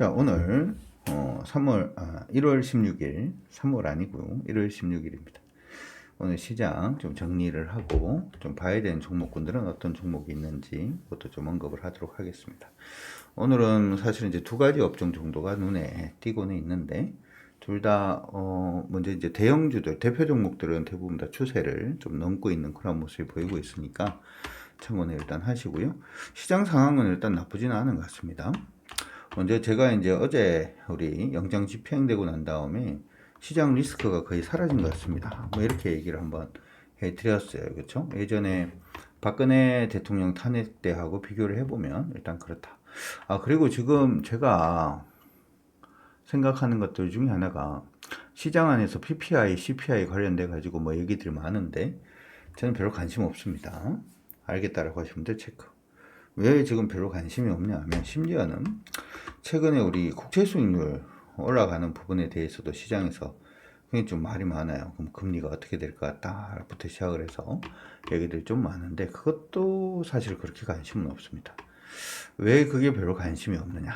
자, 오늘 어, 3월 아, 1월 16일, 3월 아니고요. 1월 16일입니다. 오늘 시장 좀 정리를 하고 좀 봐야 되는 종목군들은 어떤 종목이 있는지 그것도 좀 언급을 하도록 하겠습니다. 오늘은 사실 이제 두 가지 업종 정도가 눈에 띄고는 있는데 둘다 어, 먼저 이제 대형주들 대표 종목들은 대부분 다 추세를 좀 넘고 있는 그런 모습이 보이고 있으니까 참고는 일단 하시고요. 시장 상황은 일단 나쁘지는 않은 것 같습니다. 먼저 제가 이제 어제 우리 영장 집행되고 난 다음에 시장 리스크가 거의 사라진 것 같습니다. 뭐 이렇게 얘기를 한번 해드렸어요. 그렇죠? 예전에 박근혜 대통령 탄핵 때하고 비교를 해보면 일단 그렇다. 아 그리고 지금 제가 생각하는 것들 중에 하나가 시장 안에서 PPI, CPI 관련돼 가지고 뭐 얘기들이 많은데 저는 별로 관심 없습니다. 알겠다라고 하시면 돼 체크. 왜 지금 별로 관심이 없냐 하면 심지어는 최근에 우리 국채 수익률 올라가는 부분에 대해서도 시장에서 굉장히 좀 말이 많아요. 그럼 금리가 어떻게 될것 같다부터 시작을 해서 얘기들이 좀 많은데 그것도 사실 그렇게 관심은 없습니다. 왜 그게 별로 관심이 없느냐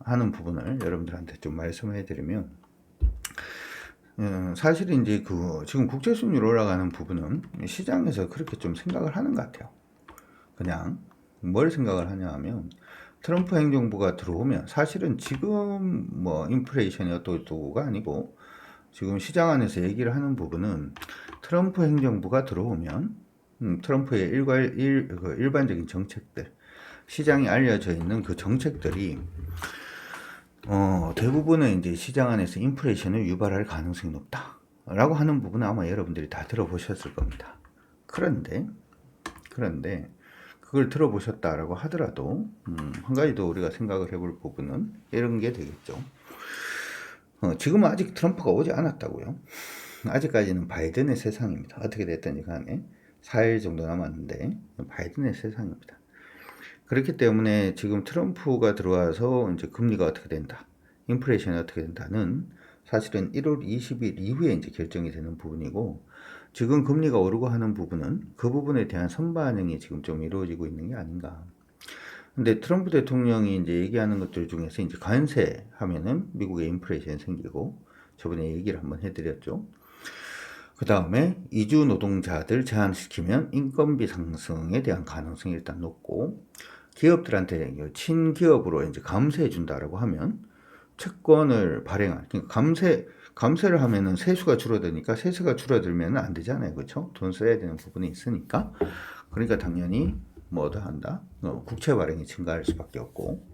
하는 부분을 여러분들한테 좀 말씀해 드리면 음, 사실 이제 그 지금 국채 수익률 올라가는 부분은 시장에서 그렇게 좀 생각을 하는 것 같아요. 그냥 뭘 생각을 하냐 하면 트럼프 행정부가 들어오면 사실은 지금 뭐 인플레이션이 어떠고가 아니고 지금 시장 안에서 얘기를 하는 부분은 트럼프 행정부가 들어오면 음, 트럼프의 일괄 일, 그 일반적인 정책들 시장에 알려져 있는 그 정책들이 어, 대부분은 이제 시장 안에서 인플레이션을 유발할 가능성이 높다라고 하는 부분은 아마 여러분들이 다 들어보셨을 겁니다. 그런데 그런데 그걸 들어보셨다라고 하더라도 음, 한 가지 더 우리가 생각을 해볼 부분은 이런 게 되겠죠. 어, 지금은 아직 트럼프가 오지 않았다고요. 아직까지는 바이든의 세상입니다. 어떻게 됐든지 간에 4일 정도 남았는데 바이든의 세상입니다. 그렇기 때문에 지금 트럼프가 들어와서 이제 금리가 어떻게 된다, 인플레이션이 어떻게 된다는 사실은 1월 20일 이후에 이제 결정이 되는 부분이고 지금 금리가 오르고 하는 부분은 그 부분에 대한 선반영이 지금 좀 이루어지고 있는 게 아닌가. 근데 트럼프 대통령이 이제 얘기하는 것들 중에서 이제 관세 하면은 미국의 인플레이션이 생기고 저번에 얘기를 한번 해드렸죠. 그 다음에 이주 노동자들 제한시키면 인건비 상승에 대한 가능성이 일단 높고 기업들한테 친기업으로 이제 감세해 준다라고 하면 채권을 발행할 그러니까 감세 감세를 하면은 세수가 줄어드니까 세수가 줄어들면 안 되잖아요. 그렇죠? 돈 써야 되는 부분이 있으니까. 그러니까 당연히 뭐더 한다? 어, 국채 발행이 증가할 수밖에 없고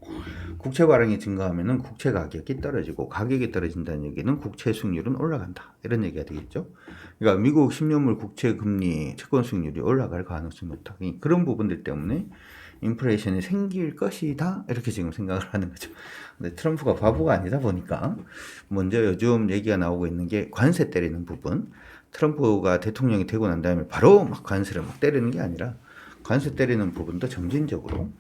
국채 발행이 증가하면은 국채 가격이 떨어지고 가격이 떨어진다는 얘기는 국채 수익률은 올라간다. 이런 얘기가 되겠죠. 그러니까 미국 10년물 국채 금리 채권 수익률이 올라갈 가능성이 높다. 그런 부분들 때문에 인플레이션이 생길 것이다 이렇게 지금 생각을 하는 거죠. 근데 트럼프가 바보가 아니다 보니까 먼저 요즘 얘기가 나오고 있는 게 관세 때리는 부분. 트럼프가 대통령이 되고 난 다음에 바로 막 관세를 막 때리는 게 아니라 관세 때리는 부분도 점진적으로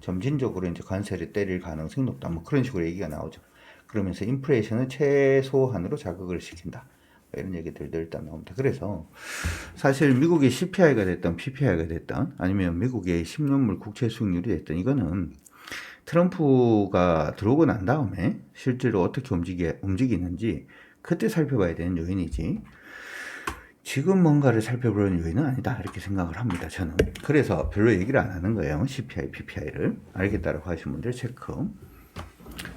점진적으로 이제 관세를 때릴 가능성이 높다. 뭐 그런 식으로 얘기가 나오죠. 그러면서 인플레이션을 최소한으로 자극을 시킨다. 이런 얘기들도 일단 나옵니다. 그래서 사실 미국의 CPI가 됐던 PPI가 됐던 아니면 미국의 10년물 국채 수익률이 됐던 이거는 트럼프가 들어오고 난 다음에 실제로 어떻게 움직이, 움직이는지 그때 살펴봐야 되는 요인이지. 지금 뭔가를 살펴보는 요인은 아니다. 이렇게 생각을 합니다 저는. 그래서 별로 얘기를 안 하는 거예요 CPI, PPI를. 알겠다라고 하신 분들 체크.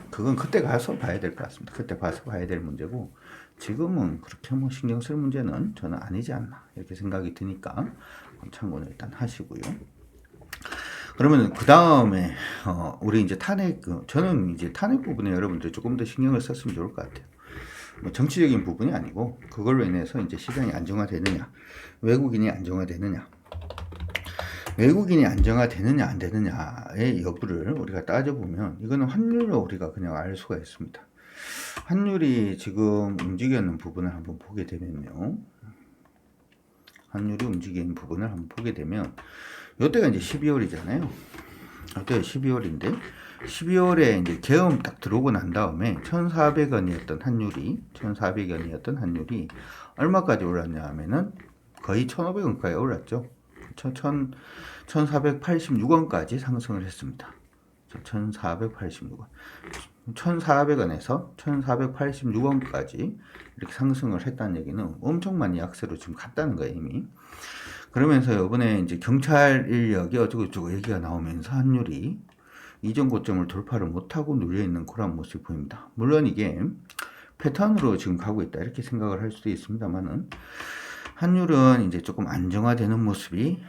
그건 그때 가서 봐야 될 것 같습니다. 그때 봐서 봐야 될 문제고 지금은 그렇게 뭐 신경 쓸 문제는 저는 아니지 않나 이렇게 생각이 드니까 참고는 일단 하시고요. 그러면 그 다음에 어 우리 이제 탄핵 그 저는 이제 탄핵 부분에 여러분들 조금 더 신경을 썼으면 좋을 것 같아요. 뭐 정치적인 부분이 아니고 그걸로 인해서 이제 시장이 안정화되느냐 외국인이 안정화되느냐 외국인이 안정화되느냐 안 되느냐의 여부를 우리가 따져보면 이거는 환율로 우리가 그냥 알 수가 있습니다. 환율이 지금 움직이는 부분을 한번 보게 되면요. 환율이 움직이는 부분을 한번 보게 되면 이때가 이제 12월이잖아요. 이때가 12월인데 12월에 이제 계엄 딱 들어오고 난 다음에 1,400원이었던 환율이 1,400원이었던 환율이 얼마까지 올랐냐 하면은 거의 1,500원까지 올랐죠. 1,486원까지 상승을 했습니다. 1,486원. 1,400원에서 1,486원까지 이렇게 상승을 했다는 얘기는 엄청 많이 약세로 지금 갔다는 거예요, 이미. 그러면서 이번에 이제 경찰 인력이 어쩌고저쩌고 얘기가 나오면서 환율이 이전 고점을 돌파를 못하고 눌려있는 그런 모습이 보입니다. 물론 이게 패턴으로 지금 가고 있다 이렇게 생각을 할 수도 있습니다만은 환율은 이제 조금 안정화되는 모습이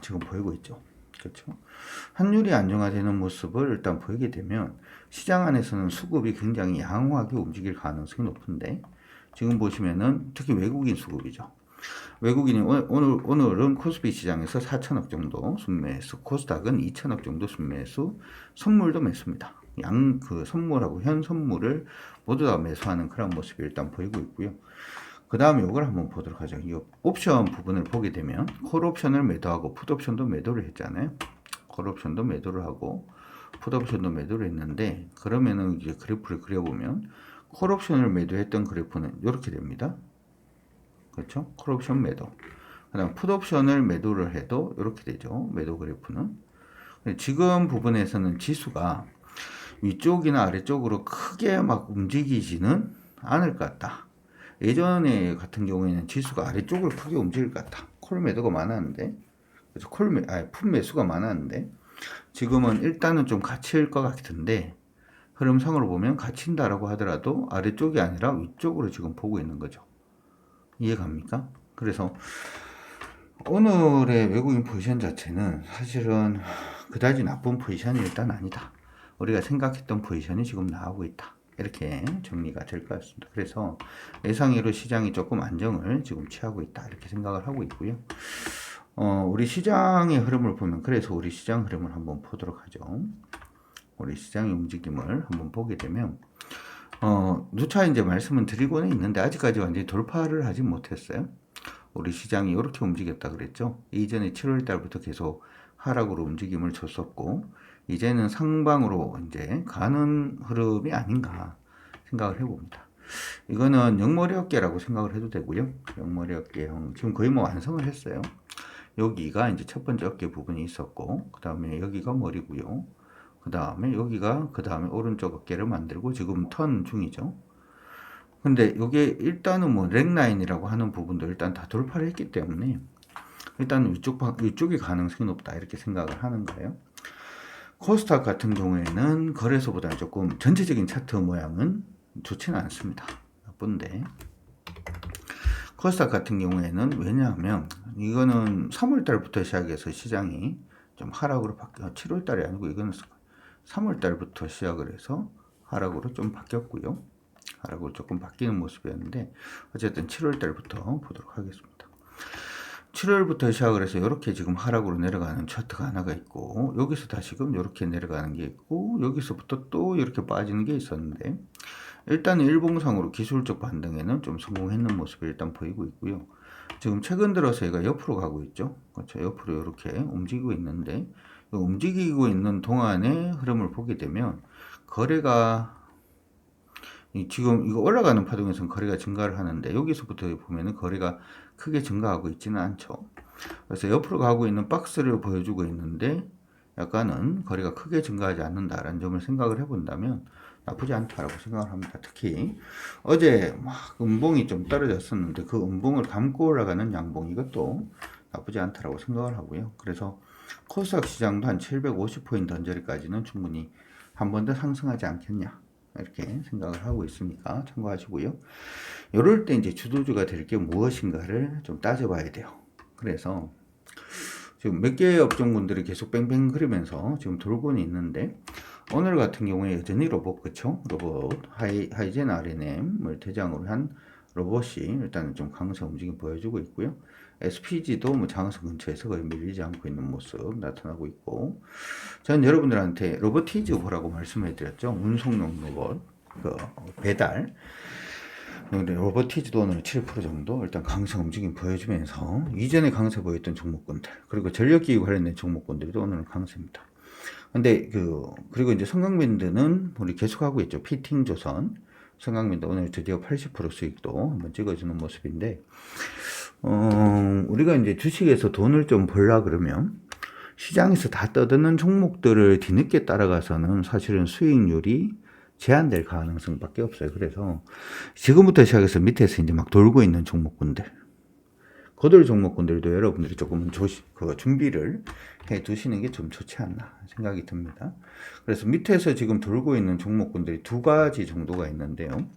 지금 보이고 있죠. 그렇죠. 환율이 안정화되는 모습을 일단 보이게 되면 시장 안에서는 수급이 굉장히 양호하게 움직일 가능성이 높은데 지금 보시면은 특히 외국인 수급이죠. 외국인이 오늘, 오늘, 오늘은 코스피 시장에서 4천억 정도 순매수, 코스닥은 2천억 정도 순매수, 선물도 매수입니다. 양 그 선물하고 현 선물을 모두 다 매수하는 그런 모습이 일단 보이고 있고요. 그 다음에 이걸 한번 보도록 하죠. 이 옵션 부분을 보게 되면 콜 옵션을 매도하고 풋 옵션도 매도를 했잖아요. 콜 옵션도 매도를 하고 풋 옵션도 매도를 했는데 그러면은 이제 그래프를 그려보면 콜 옵션을 매도했던 그래프는 이렇게 됩니다. 그렇죠? 콜 옵션 매도. 그다음 풋 옵션을 매도를 해도 이렇게 되죠. 매도 그래프는. 지금 부분에서는 지수가 위쪽이나 아래쪽으로 크게 막 움직이지는 않을 것 같다. 예전에 같은 경우에는 지수가 아래쪽으로 크게 움직일 것 같다. 콜 매도가 많았는데, 그래서 콜 매, 아니, 풋 매수가 많았는데, 지금은 일단은 좀 갇힐 것 같은데, 흐름상으로 보면 갇힌다라고 하더라도 아래쪽이 아니라 위쪽으로 지금 보고 있는 거죠. 이해갑니까? 그래서 오늘의 외국인 포지션 자체는 사실은 그다지 나쁜 포지션이 일단 아니다. 우리가 생각했던 포지션이 지금 나오고 있다. 이렇게 정리가 될 것 같습니다. 그래서 예상외로 시장이 조금 안정을 지금 취하고 있다. 이렇게 생각을 하고 있고요. 어, 우리 시장의 흐름을 보면 그래서 우리 시장 흐름을 한번 보도록 하죠. 우리 시장의 움직임을 한번 보게 되면 어, 누차 이제 말씀은 드리고는 있는데 아직까지 완전히 돌파를 하지 못했어요. 우리 시장이 이렇게 움직였다 그랬죠. 이전에 7월 달부터 계속 하락으로 움직임을 줬었고 이제는 상방으로 이제 가는 흐름이 아닌가 생각을 해봅니다. 이거는 영머리 어깨라고 생각을 해도 되고요. 영머리 어깨형 지금 거의 뭐 완성을 했어요. 여기가 이제 첫 번째 어깨 부분이 있었고 그 다음에 여기가 머리고요. 그 다음에 여기가 그 다음에 오른쪽 어깨를 만들고 지금 턴 중이죠. 근데 이게 일단은 뭐 렉라인이라고 하는 부분도 일단 다 돌파를 했기 때문에 일단 위쪽 위쪽이 가능성이 높다 이렇게 생각을 하는 거예요. 코스닥 같은 경우에는 거래소보다 조금 전체적인 차트 모양은 좋지는 않습니다. 나쁜데 코스닥 같은 경우에는 왜냐하면 이거는 3월 달부터 시작해서 시장이 좀 하락으로 바뀌어 7월 달이 아니고 이거는 3월 달부터 시작을 해서 하락으로 좀 바뀌었고요. 하락으로 조금 바뀌는 모습이었는데 어쨌든 7월 달부터 보도록 하겠습니다. 7월부터 시작을 해서 이렇게 지금 하락으로 내려가는 차트가 하나가 있고 여기서 다시금 이렇게 내려가는 게 있고 여기서부터 또 이렇게 빠지는 게 있었는데 일단 일봉상으로 기술적 반등에는 좀 성공했는 모습이 일단 보이고 있고요. 지금 최근 들어서 얘가 옆으로 가고 있죠. 그렇죠. 옆으로 이렇게 움직이고 있는데 움직이고 있는 동안의 흐름을 보게 되면 거래가 지금 이거 올라가는 파동에서는 거래가 증가를 하는데 여기서부터 보면은 거래가 크게 증가하고 있지는 않죠. 그래서 옆으로 가고 있는 박스를 보여주고 있는데 약간은 거래가 크게 증가하지 않는다라는 점을 생각을 해본다면 나쁘지 않다라고 생각을 합니다. 특히 어제 막 음봉이 좀 떨어졌었는데 그 음봉을 감고 올라가는 양봉 이것도 나쁘지 않다라고 생각을 하고요. 그래서 코스닥 시장도 한 750포인트 언저리까지는 충분히 한 번 더 상승하지 않겠냐 이렇게 생각을 하고 있으니까 참고하시고요. 이럴 때 이제 주도주가 될 게 무엇인가를 좀 따져봐야 돼요. 그래서 지금 몇 개의 업종군들이 계속 뺑뺑 그리면서 지금 돌고는 있는데 오늘 같은 경우에 여전히 로봇 그쵸? 로봇 하이, 하이젠 RNM을 대장으로 한 로봇이 일단은 좀 강세 움직임 보여주고 있고요. SPG도 뭐 장성 근처에서 거의 밀리지 않고 있는 모습 나타나고 있고 저는 여러분들한테 로보티즈 보라고 말씀해 드렸죠. 운송용 로봇 그 배달 로보티즈도 오늘 7% 정도 일단 강세 움직임 보여주면서 이전에 강세 보였던 종목군들 그리고 전력기기 관련된 종목군들도 오늘 강세입니다. 근데 그 그리고 이제 성강밴드는 우리 계속하고 있죠. 피팅 조선 성강밴드 오늘 드디어 80% 수익도 한번 찍어주는 모습인데 어, 우리가 이제 주식에서 돈을 좀 벌라 그러면 시장에서 다 떠드는 종목들을 뒤늦게 따라가서는 사실은 수익률이 제한될 가능성밖에 없어요. 그래서 지금부터 시작해서 밑에서 이제 막 돌고 있는 종목군들, 거들 종목군들도 여러분들이 조금은 조시, 그 준비를 해 두시는 게 좀 좋지 않나 생각이 듭니다. 그래서 밑에서 지금 돌고 있는 종목군들이 두 가지 정도가 있는데요.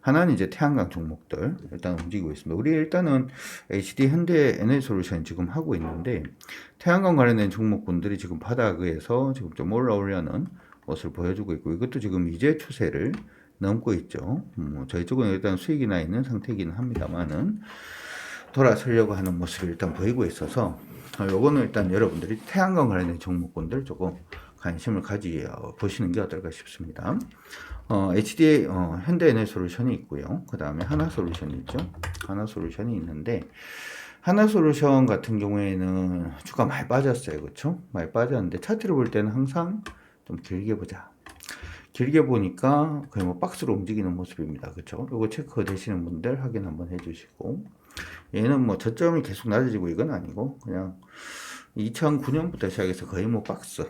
하나는 이제 태양광 종목들 일단 움직이고 있습니다. 우리 일단은 HD 현대 에너지솔루션 지금 하고 있는데 태양광 관련된 종목군들이 지금 바닥에서 지금 좀 올라오려는 모습을 보여주고 있고 이것도 지금 이제 추세를 넘고 있죠. 음, 저희 쪽은 일단 수익이 나 있는 상태이기는 합니다만은 돌아서려고 하는 모습을 일단 보이고 있어서 어, 요거는 일단 여러분들이 태양광 관련된 종목군들 조금 관심을 가지 어, 보시는 게 어떨까 싶습니다. 어, HDA 어, 현대에너솔루션이 있고요. 그 다음에 하나솔루션이 있죠. 하나솔루션이 있는데 하나솔루션 같은 경우에는 주가 많이 빠졌어요, 그렇죠? 많이 빠졌는데 차트를 볼 때는 항상 좀 길게 보자. 길게 보니까 거의 뭐 박스로 움직이는 모습입니다, 그렇죠? 요거 체크 되시는 분들 확인 한번 해주시고 얘는 뭐 저점이 계속 낮아지고 이건 아니고 그냥 2009년부터 시작해서 거의 뭐 박스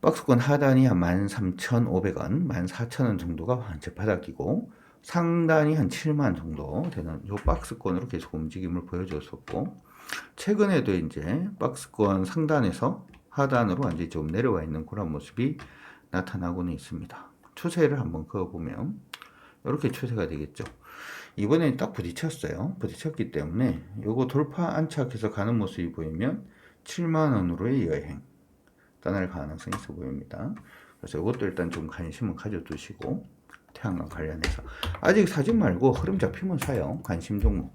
박스권 하단이 한 13,500원, 14,000원 정도가 이제 바닥이고 상단이 한 7만 정도 되는 요 박스권으로 계속 움직임을 보여줬었고 최근에도 이제 박스권 상단에서 하단으로 완전히 좀 내려와 있는 그런 모습이 나타나고는 있습니다. 추세를 한번 그어보면 이렇게 추세가 되겠죠. 이번엔 딱 부딪혔어요. 부딪혔기 때문에 요거 돌파 안착해서 가는 모습이 보이면 7만 원으로의 여행 떠날 가능성이 있어 보입니다. 그래서 이것도 일단 좀 관심을 가져두시고 태양광 관련해서 아직 사지 말고 흐름 잡히면 사요. 관심 종목.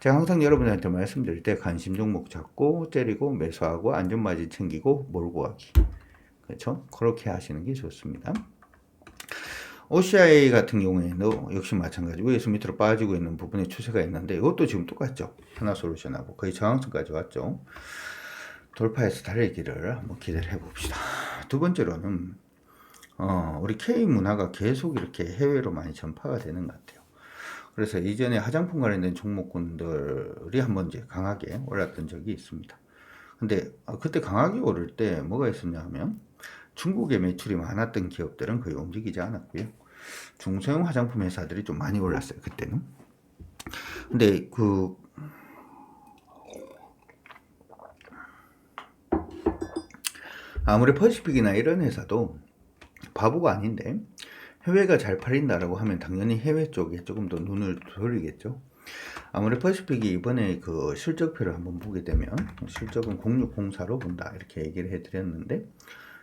제가 항상 여러분들한테 말씀드릴 때 관심 종목 잡고 때리고 매수하고 안전마진 챙기고 몰고 가기. 그렇죠? 그렇게 하시는 게 좋습니다. OCI 같은 경우에는 역시 마찬가지고 위에서 밑으로 빠지고 있는 부분에 추세가 있는데 이것도 지금 똑같죠. 하나솔루션하고 거의 저항선까지 왔죠. 돌파해서 달리기를 한번 기대를 해봅시다. 두 번째로는 어, 우리 K 문화가 계속 이렇게 해외로 많이 전파가 되는 것 같아요. 그래서 이전에 화장품 관련된 종목군들이 한번 이제 강하게 올랐던 적이 있습니다. 근데 어, 그때 강하게 오를 때 뭐가 있었냐 하면 중국에 매출이 많았던 기업들은 거의 움직이지 않았고요. 중소형 화장품 회사들이 좀 많이 올랐어요. 그때는. 근데 그 아무리 퍼시픽이나 이런 회사도 바보가 아닌데 해외가 잘 팔린다라고 하면 당연히 해외 쪽에 조금 더 눈을 돌리겠죠. 아무리 퍼시픽이 이번에 그 실적표를 한번 보게 되면 실적은 0604로 본다 이렇게 얘기를 해드렸는데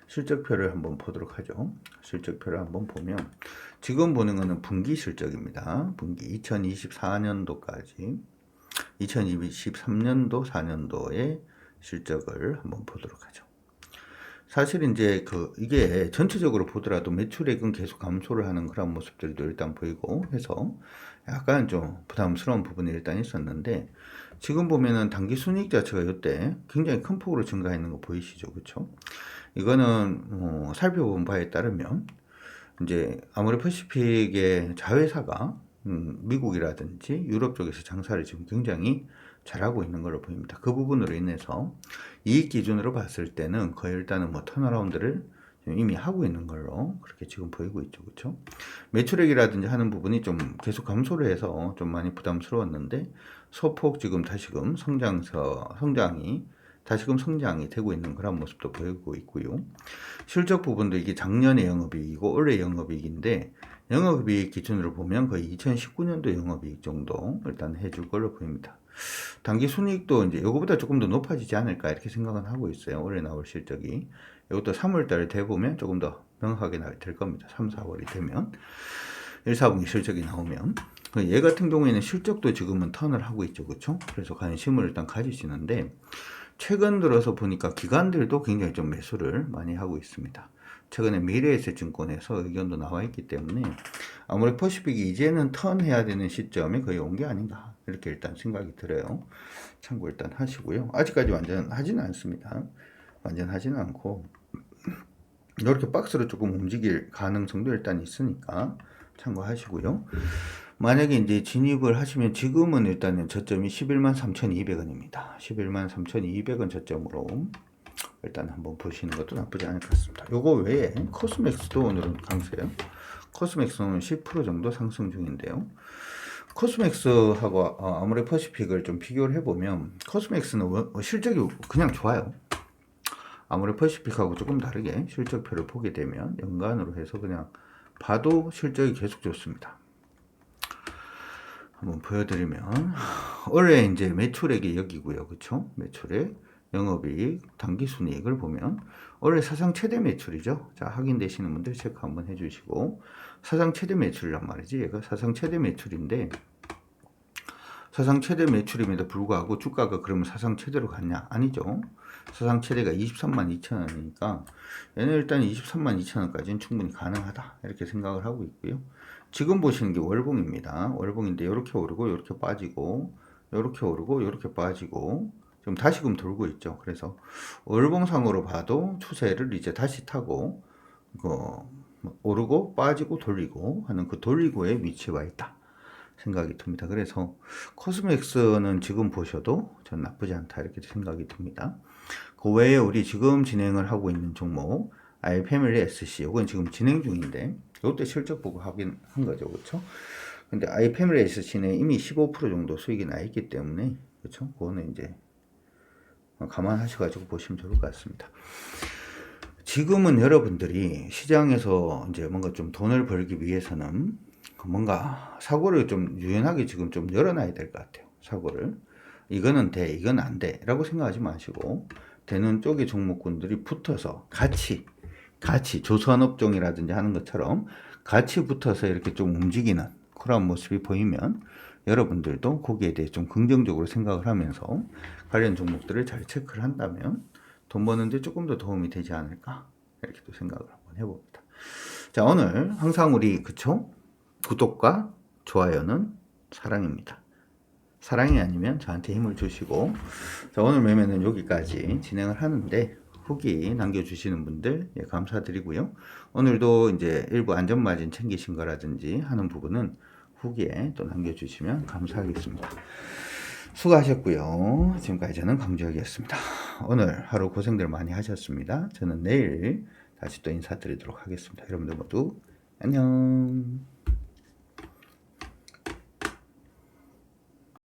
실적표를 한번 보도록 하죠. 실적표를 한번 보면 지금 보는 거는 분기 실적입니다. 분기 2024년도까지 2023년도 4년도의 실적을 한번 보도록 하죠. 사실 이제 그 이게 전체적으로 보더라도 매출액은 계속 감소를 하는 그런 모습들도 일단 보이고 해서 약간 좀 부담스러운 부분이 일단 있었는데 지금 보면은 단기 순이익 자체가 이때 굉장히 큰 폭으로 증가했는 거 보이시죠, 그렇죠? 이거는 뭐 살펴본 바에 따르면 이제 아무리 퍼시픽의 자회사가 음, 미국이라든지 유럽 쪽에서 장사를 지금 굉장히 잘하고 있는 걸로 보입니다. 그 부분으로 인해서 이익 기준으로 봤을 때는 거의 일단은 뭐 턴어라운드를 이미 하고 있는 걸로 그렇게 지금 보이고 있죠. 그렇죠? 매출액이라든지 하는 부분이 좀 계속 감소를 해서 좀 많이 부담스러웠는데 소폭 지금 다시금 성장서 성장이 다시금 성장이 되고 있는 그런 모습도 보이고 있고요. 실적 부분도 이게 작년의 영업이익이고 올해 영업이익인데 영업이익 기준으로 보면 거의 2019년도 영업이익 정도 일단 해줄 걸로 보입니다. 단기 순이익도 이제 이거보다 조금 더 높아지지 않을까 이렇게 생각은 하고 있어요. 올해 나올 실적이. 이것도 3월달에 돼보면 조금 더 명확하게 될 겁니다. 3, 4월이 되면. 1, 4분기 실적이 나오면. 얘 같은 경우에는 실적도 지금은 턴을 하고 있죠. 그렇죠? 그래서 관심을 일단 가지시는데 최근 들어서 보니까 기관들도 굉장히 좀 매수를 많이 하고 있습니다. 최근에 미래에셋 증권에서 의견도 나와 있기 때문에 아무리 퍼시픽이 이제는 턴해야 되는 시점이 거의 온 게 아닌가 이렇게 일단 생각이 들어요. 참고 일단 하시고요. 아직까지 완전 하지는 않습니다. 완전 하지는 않고 이렇게 박스로 조금 움직일 가능성도 일단 있으니까 참고하시고요. 만약에 이제 진입을 하시면 지금은 일단은 저점이 11만 3,200원입니다. 11만 3,200원 저점으로 일단 한번 보시는 것도 나쁘지 않을 것 같습니다. 요거 외에 코스맥스도 오늘은 강세요. 코스맥스는 10% 정도 상승 중인데요. 코스맥스하고 어, 아모레 퍼시픽을 좀 비교를 해보면 코스맥스는 워- 실적이 그냥 좋아요. 아모레 퍼시픽하고 조금 다르게 실적표를 보게 되면 연간으로 해서 그냥 봐도 실적이 계속 좋습니다. 한번 보여드리면 올해 이제 매출액이 여기고요, 그렇죠? 매출액, 영업이익, 당기순이익을 보면 올해 사상 최대 매출이죠. 자 확인되시는 분들 체크 한번 해주시고 사상 최대 매출이란 말이지. 얘가 사상 최대 매출인데 사상 최대 매출임에도 불구하고 주가가 그러면 사상 최대로 갔냐? 아니죠. 사상 최대가 23만 2천 원이니까 얘는 일단 23만 2천 원까지는 충분히 가능하다 이렇게 생각을 하고 있고요. 지금 보시는 게 월봉입니다. 월봉인데 이렇게 오르고 이렇게 빠지고 이렇게 오르고 이렇게 빠지고 지금 다시금 돌고 있죠. 그래서 월봉상으로 봐도 추세를 이제 다시 타고 그 오르고 빠지고 돌리고 하는 그 돌리고의 위치에 와 있다 생각이 듭니다. 그래서 코스맥스는 지금 보셔도 전 나쁘지 않다 이렇게 생각이 듭니다. 그 외에 우리 지금 진행을 하고 있는 종목 아이패밀리 SC 이건 지금 진행 중인데 이것도 실적 보고 하긴 한 거죠, 그렇죠? 근데 아이패밀리 SC는 이미 15% 정도 수익이 나 있기 때문에 그렇죠? 그거는 이제 감안하셔 가지고 보시면 좋을 것 같습니다. 지금은 여러분들이 시장에서 이제 뭔가 좀 돈을 벌기 위해서는 뭔가 사고를 좀 유연하게 지금 좀 열어놔야 될 것 같아요. 사고를. 이거는 돼, 이건 안 돼. 라고 생각하지 마시고, 되는 쪽의 종목군들이 붙어서 같이, 같이 조선업종이라든지 하는 것처럼 같이 붙어서 이렇게 좀 움직이는 그런 모습이 보이면 여러분들도 거기에 대해 좀 긍정적으로 생각을 하면서 관련 종목들을 잘 체크를 한다면 돈 버는데 조금 더 도움이 되지 않을까 이렇게 또 생각을 한번 해봅니다. 자 오늘 항상 우리 그쵸 구독과 좋아요는 사랑입니다. 사랑이 아니면 저한테 힘을 주시고 자 오늘 매매는 여기까지 진행을 하는데 후기 남겨주시는 분들 예, 감사드리고요. 오늘도 이제 일부 안전마진 챙기신 거라든지 하는 부분은 후기에 또 남겨주시면 감사하겠습니다. 수고하셨고요. 지금까지 저는 강주혁이었습니다. 오늘 하루 고생들 많이 하셨습니다. 저는 내일 다시 또 인사드리도록 하겠습니다. 여러분들 모두 안녕.